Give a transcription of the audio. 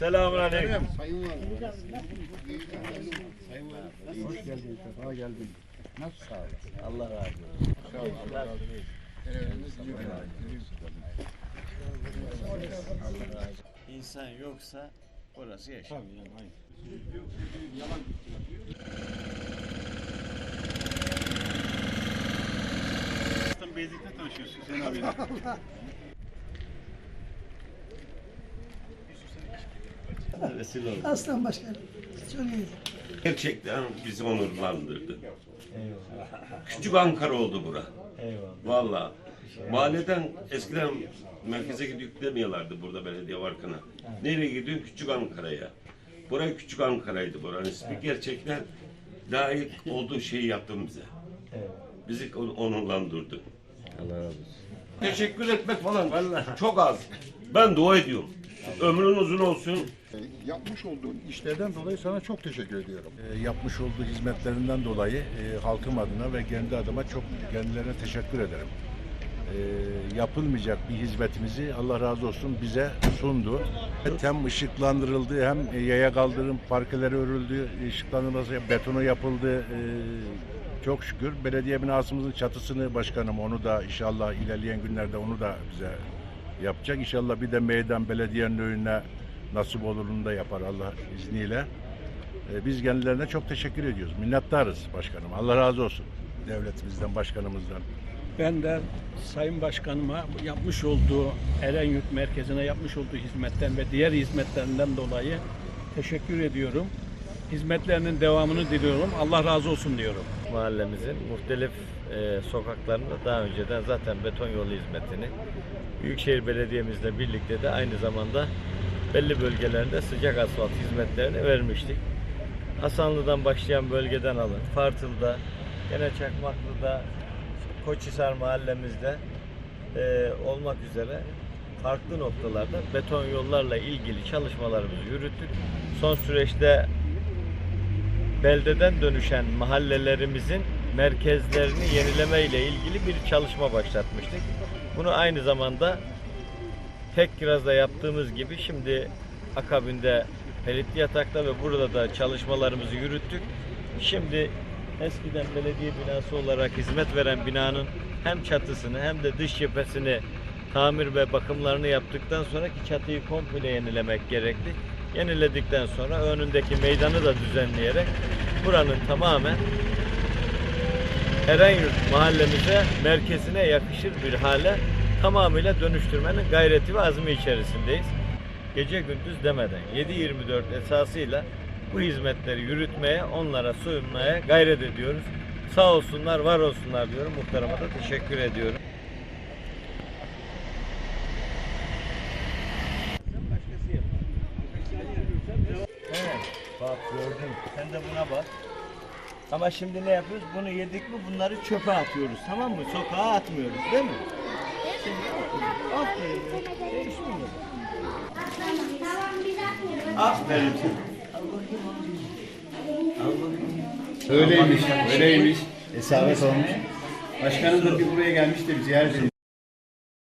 Selamun aleyküm. Sayın Valim. Sayın Valim. Hoş geldin. Sefa geldin. Nasıl sağ olasın? Allah razı olsun. Sağ olun. Allah razı olsun. İnsan yoksa orası yaşam. Tabii yani aynı. Aslan Beylik'te tanışıyorsun Hüseyin abi. Vesile oldu. Aslan Başkanım. Çok iyi. Gerçekten bizi onurlandırdı. Küçük Ankara oldu bura. Eyvallah. Vallahi. Mahalleden eskiden merkeze gidip demiyorlardı burada belediye varkına. Nereye gidiyorsun? Küçük Ankara'ya. Buraya Küçük Ankara'ydı buranın ismi. Gerçekten layık olduğu şeyi yaptın bize. Bizi on- onurlandırdı. Allah razı olsun. Teşekkür etmek falan çok az. Ben dua ediyorum. Ömrün uzun olsun. E, Yapmış olduğun işlerden dolayı sana çok teşekkür ediyorum. yapmış olduğu hizmetlerinden dolayı e, halkım adına ve kendi adıma çok kendilerine teşekkür ederim. E, yapılmayacak bir hizmetimizi Allah razı olsun bize sundu. Hem ışıklandırıldı hem yaya kaldırım parkeleri örüldü, ışıklandırılması, betonu yapıldı. Çok şükür belediye binasımızın çatısını başkanım onu da inşallah ilerleyen günlerde onu da bize yapacak. İnşallah bir de meydan belediyenin önüne nasip olurunu da yapar Allah izniyle. Ee, Biz kendilerine çok teşekkür ediyoruz. Minnettarız başkanım. Allah razı olsun. Devletimizden, başkanımızdan. Ben de Sayın Başkanıma yapmış olduğu Erenyurt Merkezi'ne yapmış olduğu hizmetten ve diğer hizmetlerinden dolayı teşekkür ediyorum. Hizmetlerinin devamını diliyorum. Allah razı olsun diyorum. Mahallemizin muhtelif e, sokaklarında daha önceden zaten beton yolu hizmetini Büyükşehir Belediye'mizle birlikte de aynı zamanda belli bölgelerinde sıcak asfalt hizmetlerini vermiştik. Hasanlı'dan başlayan bölgeden alın. Fartıl'da, gene Çakmaklı'da, Koçhisar mahallemizde e, olmak üzere farklı noktalarda beton yollarla ilgili çalışmalarımızı yürüttük. Son süreçte beldeden dönüşen mahallelerimizin merkezlerini yenileme ile ilgili bir çalışma başlatmıştık. Bunu aynı zamanda Tekkiraz'da yaptığımız gibi şimdi akabinde Pelitli Yatak'ta ve burada da çalışmalarımızı yürüttük. Şimdi eskiden belediye binası olarak hizmet veren binanın hem çatısını hem de dış cephesini tamir ve bakımlarını yaptıktan sonra ki çatıyı komple yenilemek gerekti. Yeniledikten sonra önündeki meydanı da düzenleyerek buranın tamamen Erenyurt mahallemize, merkezine yakışır bir hale tamamıyla dönüştürmenin gayreti ve azmi içerisindeyiz. Gece gündüz demeden 7-24 esasıyla bu hizmetleri yürütmeye, onlara sunmaya gayret ediyoruz. Sağ olsunlar, var olsunlar diyorum. Muhtarıma da teşekkür ediyorum. Bak gördün. Sen de buna bak. Ama şimdi ne yapıyoruz? Bunu yedik mi bunları çöpe atıyoruz. Tamam mı? Sokağa atmıyoruz değil mi? Aferin. Öyleymiş, öyleymiş. Esaret olmuş. Başkanım da bir buraya gelmiş de bir ziyaret edin